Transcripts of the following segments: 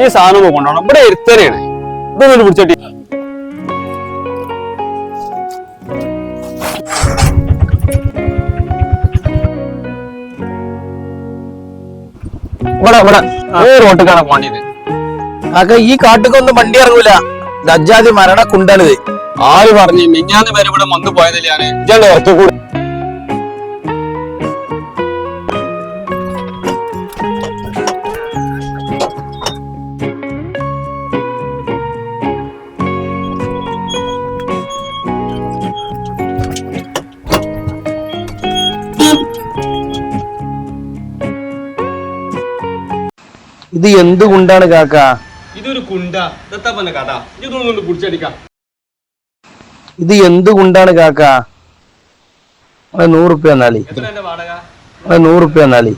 ഈ സാധനം കൊണ്ടുപോകണം. ഇവിടെ ഇരുത്തരയാണ് ഇതൊന്നും പിടിച്ചോട്ടി. ഇവിടെ ഇവിടെ. ഏ റോട്ടിക്കാണ് പോണ്ടിയത് കാക്ക ഈ കാട്ടുകൊന്നും വണ്ടി ഇറങ്ങൂല. ദജ്ജാതി മരണ കുണ്ടാണിത് ആര് പറഞ്ഞു? മിഞ്ഞാന്ന് വരെ ഇവിടെ വന്നു പോയതല്ലേ ഞാൻ ഇജാണ്ട് കൂടെ. ഇത് എന്ത് കുണ്ടാണ് കാക്ക? ഇതൊരു കുണ്ട കഥ. ഇതൊന്നും പിടിച്ചടിക്കാം. ഇത് എന്ത് കുണ്ടാണ് കാക്ക? നൂറുപ്യ എന്നാലി വാടക? നൂറുപ്യ എന്നാലി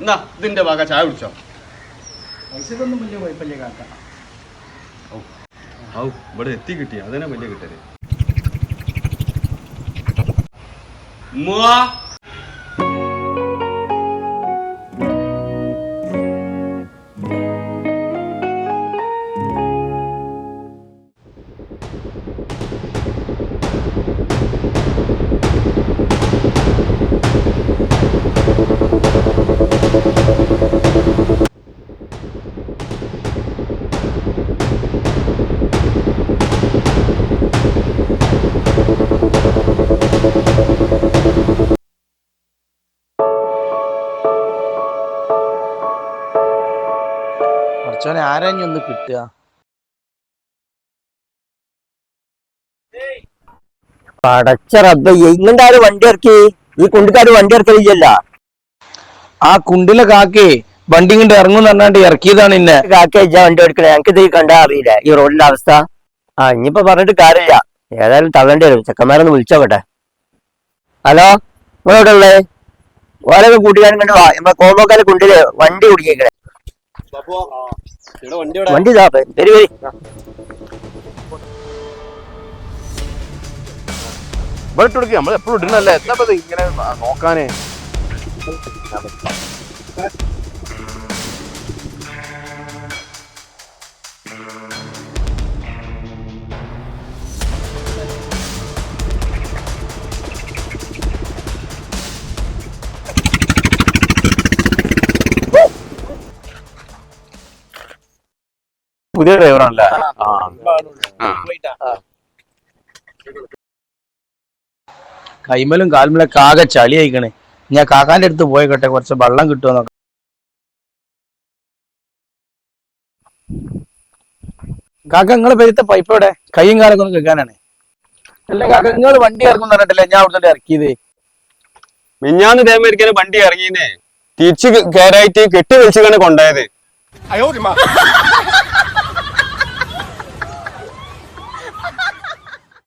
എന്നാ ഇതിന്റെ ഭാഗ ചായ കുടിച്ചോ. ഔ ഇവിടെ എത്തി കിട്ടി. അതന്നെ വലിയ കിട്ടൽ. ഉമ്മുവാ. ആരാഞ്ഞു ഒന്ന് കിട്ടുക? പടച്ച റബ്ബ ഇങ്ങണ്ടാരും വണ്ടി ഇറക്കി? ഈ കുണ്ടിക്കാര് വണ്ടി ഇറക്കലില്ല ആ കുണ്ടിലെ കാക്കേ വണ്ടി കൊണ്ട് ഇറങ്ങും പറഞ്ഞാണ്ട് ഇറക്കിയതാണ് ഇന്നെ. കാക്കേ ഇജ്ജ വണ്ടി എടുക്കണേ? ഞങ്ങൾക്ക് ഇത് കണ്ടാ അറിയില്ല? ഈ റോഡിന്റെ അവസ്ഥ? ആ ഇനിയിപ്പോ പറഞ്ഞിട്ട് കാര്യമില്ല. ഏതായാലും തള്ളേണ്ടി വരും. ചെക്കന്മാരൊന്ന് വിളിച്ചോട്ടെ ഹലോ ഇവിടെ ഉള്ളേ? ഓരോ കൂട്ടുകാരും കണ്ടു വാ. നമ്മളെ കോമ്പോക്കാരെ കുണ്ടിൽ വണ്ടി കുടിക്കണേ ഇവിടെ വണ്ടി വണ്ടി ഇതാ വരി വരി. ഇവിടെ ഇട്ട് നമ്മൾ എപ്പോഴും ഇടുന്നല്ലേ എന്താ ഇങ്ങനെ നോക്കാനേ? പുതിയ ഡ്രൈവറാണല്ലേ? ആ. കൈമലും കാൽമലൊക്കെ കാക ചളി അയക്കണേ ഞാൻ കാക്കാന്റെ അടുത്ത് പോയിക്കട്ടെ കുറച്ച് വെള്ളം കിട്ടുമെന്നൊക്കെ നോക്കാം കാക്ക നിങ്ങളെ പെരുത്ത പൈപ്പ് എവിടെ? കൈയും കാലൊക്കെ ഒന്ന് കേൾക്കാനാണ്. അല്ല കാക്ക നിങ്ങൾ വണ്ടി ഇറങ്ങും പറഞ്ഞിട്ടില്ല ഞാൻ അവിടുന്ന് ഇറക്കിയത്? മിഞ്ഞാന്ന് ഇതേമാതിരിക്കാണ് വണ്ടി ഇറങ്ങിയേ തിരിച്ച് കയറായിട്ട് കെട്ടി വലിച്ചു കൊണ്ടായത്